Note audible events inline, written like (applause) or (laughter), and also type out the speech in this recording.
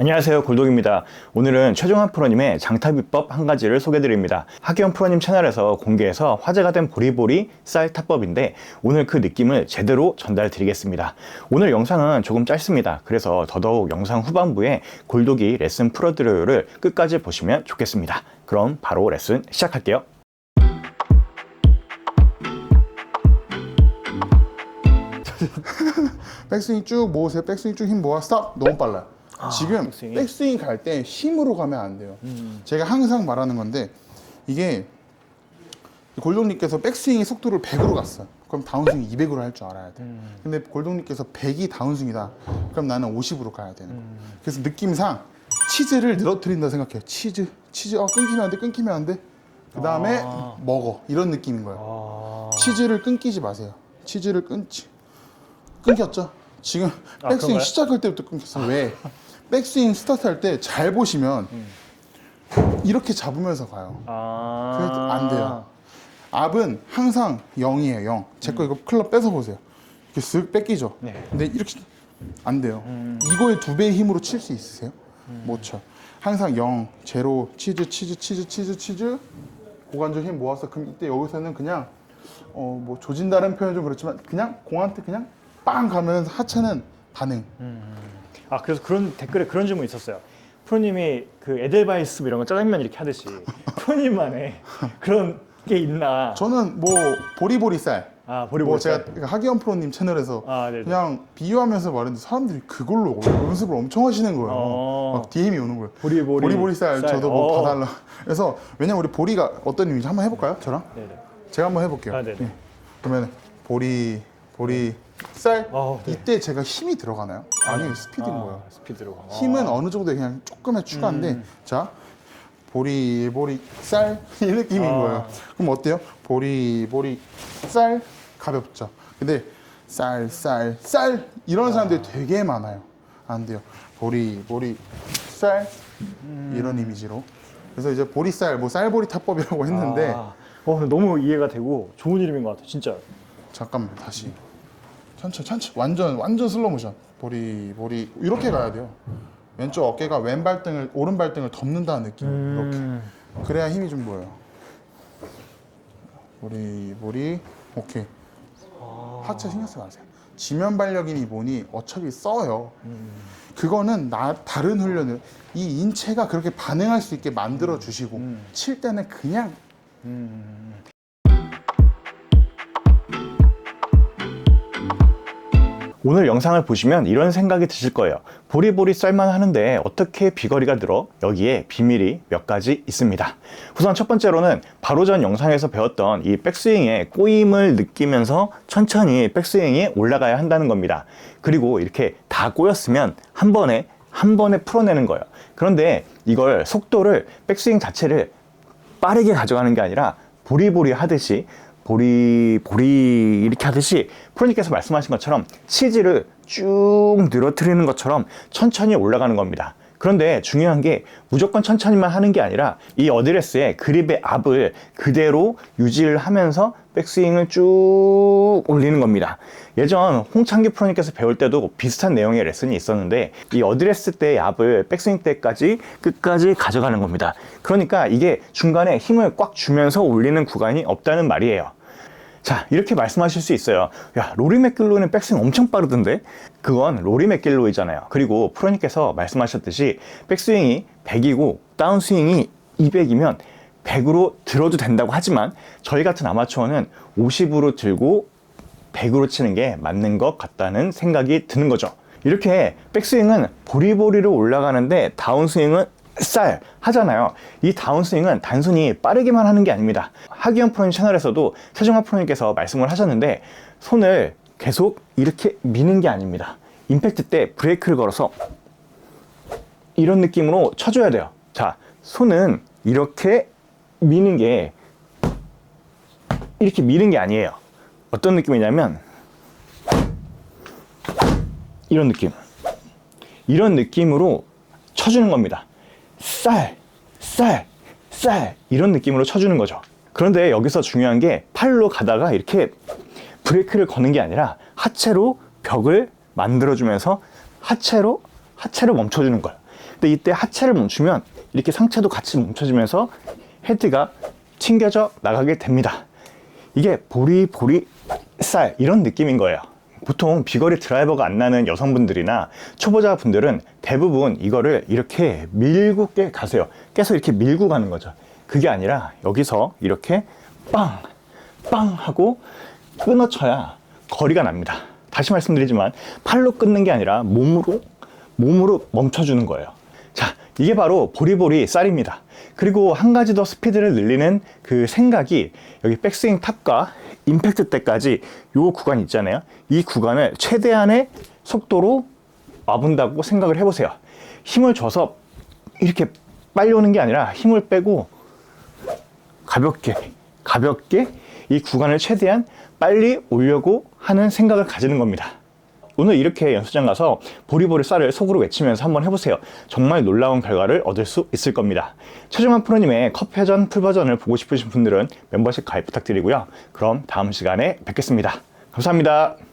안녕하세요 골독입니다 오늘은 최종환 프로님의 장타비법 한 가지를 소개드립니다 하기원 프로님 채널에서 공개해서 화제가 된 보리보리 쌀 타법인데 오늘 그 느낌을 제대로 전달 드리겠습니다 오늘 영상은 조금 짧습니다 그래서 더더욱 영상 후반부에 골독이 레슨 풀어드려요를 끝까지 보시면 좋겠습니다 그럼 바로 레슨 시작할게요 백스윙 쭉 모으세요. 백스윙 쭉 힘 모아. 스탑. 너무 빨라요. 지금 백스윙이? 백스윙 갈 때 힘으로 가면 안 돼요. 제가 항상 말하는 건데 이게 골동님께서 백스윙의 속도를 100으로 갔어요. 그럼 다운스윙 200으로 할 줄 알아야 돼. 근데 골동님께서 100이 다운스윙이다. 그럼 나는 50으로 가야 되는 거예요. 그래서 느낌상 치즈를 늘어뜨린다 생각해요. 치즈, 치즈. 어, 끊기면 안 돼, 끊기면 안 돼. 그 다음에 아. 먹어. 이런 느낌인 거예요. 치즈를 끊기지 마세요. 치즈를 끊지. 끊겼죠? 지금 아, 백스윙 그런가요? 시작할 때부터 끊겼어. 왜? (laughs) 백스윙 스타트 할 때 잘 보시면 이렇게 잡으면서 가요. 아... 그래도 안 돼요. 압은 항상 0이에요, 0. 제 거 이거 클럽 뺏어 보세요. 이렇게 쓱 뺏기죠? 네. 근데 이렇게 안 돼요. 이거의 두 배의 힘으로 칠 수 있으세요? 못 쳐. 항상 0, 제로, 치즈, 치즈, 치즈, 치즈, 치즈. 고관절 힘 모아서 그럼 이때 여기서는 그냥 어 뭐 조진다는 표현 좀 그렇지만 그냥 공한테 그냥 빵 가면서 하체는 반응. 아 그래서 그런 댓글에 그런 질문 있었어요. 프로님이 그 에델바이스 이런 거 짜장면 이렇게 하듯이 (laughs) 프로님만의 그런 게 있나? 저는 뭐 보리보리쌀. 아 보리보리 뭐 제가 하기원 프로님 채널에서 아, 네네. 그냥 비유하면서 말했는데 사람들이 그걸로 연습을 엄청 하시는 거예요. 어. 막 DM이 오는 거예요. 보리보리 보리보리쌀 쌀. 저도 뭐 어. 봐달라. 그래서 왜냐면 우리 보리가 어떤 의미인지 한번 해볼까요? 저랑? 네네. 제가 한번 해볼게요. 아, 네네. 예. 그러면 보리 보리 쌀 어, 네. 이때 제가 힘이 들어가나요? 아니요 스피드인 아, 거예요. 스피드로. 힘은 어느 정도 그냥 조금의 추가인데 음. 자 보리 보리 쌀 (laughs) 이 느낌인 아. 거예요. 그럼 어때요? 보리 보리 쌀 가볍죠. 근데 쌀 쌀 쌀 이런 사람들이 되게 많아요. 안 돼요. 보리 보리 쌀 이런 이미지로. 그래서 이제 보리쌀 뭐 쌀보리 타법이라고 했는데 아, 어, 너무 이해가 되고 좋은 이름인 것 같아 진짜. 잠깐만 다시 천천히 천천히. 완전 완전 슬로 모션 보리 보리. 이렇게 가야 돼요. 왼쪽 어깨가 왼 발등을 오른 발등을 덮는다는 느낌. 음. 이렇게. 그래야 힘이 좀 보여요. 보리 보리. 오케이. 하체 신경 쓰지 마세요. 지면 발력이니 뭐니 어차피 써요. 그거는 나 다른 훈련을 이 인체가 그렇게 반응할 수 있게 만들어 주시고 칠 때는 그냥 오늘 영상을 보시면 이런 생각이 드실 거예요. 보리보리 쌀만 하는데 어떻게 비거리가 늘어? 여기에 비밀이 몇 가지 있습니다. 우선 첫 번째로는 바로 전 영상에서 배웠던 이 백스윙의 꼬임을 느끼면서 천천히 백스윙이 올라가야 한다는 겁니다. 그리고 이렇게 다 꼬였으면 한 번에 한 번에 풀어내는 거예요. 그런데 이걸 속도를 백스윙 자체를 빠르게 가져가는 게 아니라 보리보리 하듯이 보리 보리 이렇게 하듯이 프로님께서 말씀하신 것처럼 치즈를 쭉 늘어뜨리는 것처럼 천천히 올라가는 겁니다. 그런데 중요한 게 무조건 천천히만 하는 게 아니라 이 어드레스의 그립의 압을 그대로 유지를 하면서 백스윙을 쭉 올리는 겁니다. 예전 홍창기 프로님께서 배울 때도 비슷한 내용의 레슨이 있었는데 이 어드레스 때의 압을 백스윙 때까지 끝까지 가져가는 겁니다. 그러니까 이게 중간에 힘을 꽉 주면서 올리는 구간이 없다는 말이에요. 자, 이렇게 말씀하실 수 있어요. 야, 로리 맥길로는 백스윙 엄청 빠르던데? 그건 로리 맥길로이잖아요. 그리고 프로님께서 말씀하셨듯이 백스윙이 100이고 다운스윙이 200이면 100으로 들어도 된다고 하지만 저희 같은 아마추어는 50으로 들고 100으로 치는 게 맞는 것 같다는 생각이 드는 거죠. 이렇게 백스윙은 보리보리로 올라가는데 다운스윙은 쌀 하잖아요. 이 다운스윙은 단순히 빠르게만 하는 게 아닙니다. 하기현 프로님 채널에서도 최정화 프로님께서 말씀을 하셨는데 손을 계속 이렇게 미는 게 아닙니다. 임팩트 때 브레이크를 걸어서 이런 느낌으로 쳐줘야 돼요. 자, 손은 이렇게 미는 게 이렇게 미는 게 아니에요. 어떤 느낌이냐면 이런 느낌. 이런 느낌으로 쳐주는 겁니다. 쌀, 쌀, 쌀 이런 느낌으로 쳐주는 거죠. 그런데 여기서 중요한 게 팔로 가다가 이렇게 브레이크를 거는 게 아니라 하체로 벽을 만들어주면서 하체로 하체로 멈춰주는 거예요. 근데 이때 하체를 멈추면 이렇게 상체도 같이 멈춰지면서 헤드가 튕겨져 나가게 됩니다. 이게 보리 보리 쌀 이런 느낌인 거예요. 보통 비거리 드라이버가 안 나는 여성분들이나 초보자 분들은 대부분 이거를 이렇게 밀고 깨 가세요. 계속 이렇게 밀고 가는 거죠. 그게 아니라 여기서 이렇게 빵, 빵 하고 끊어쳐야 거리가 납니다. 다시 말씀드리지만 팔로 끊는 게 아니라 몸으로 몸으로 멈춰주는 거예요. 자, 이게 바로 보리보리 쌀입니다. 그리고 한 가지 더 스피드를 늘리는 그 생각이 여기 백스윙 탑과 임팩트 때까지 요 구간 있잖아요. 이 구간을 최대한의 속도로 와본다고 생각을 해보세요. 힘을 줘서 이렇게 빨리 오는 게 아니라 힘을 빼고 가볍게, 가볍게 이 구간을 최대한 빨리 오려고 하는 생각을 가지는 겁니다. 오늘 이렇게 연습장 가서 보리보리 쌀을 속으로 외치면서 한번 해보세요. 정말 놀라운 결과를 얻을 수 있을 겁니다. 최종환 프로님의 컵회전 풀 버전을 보고 싶으신 분들은 멤버십 가입 부탁드리고요. 그럼 다음 시간에 뵙겠습니다. 감사합니다.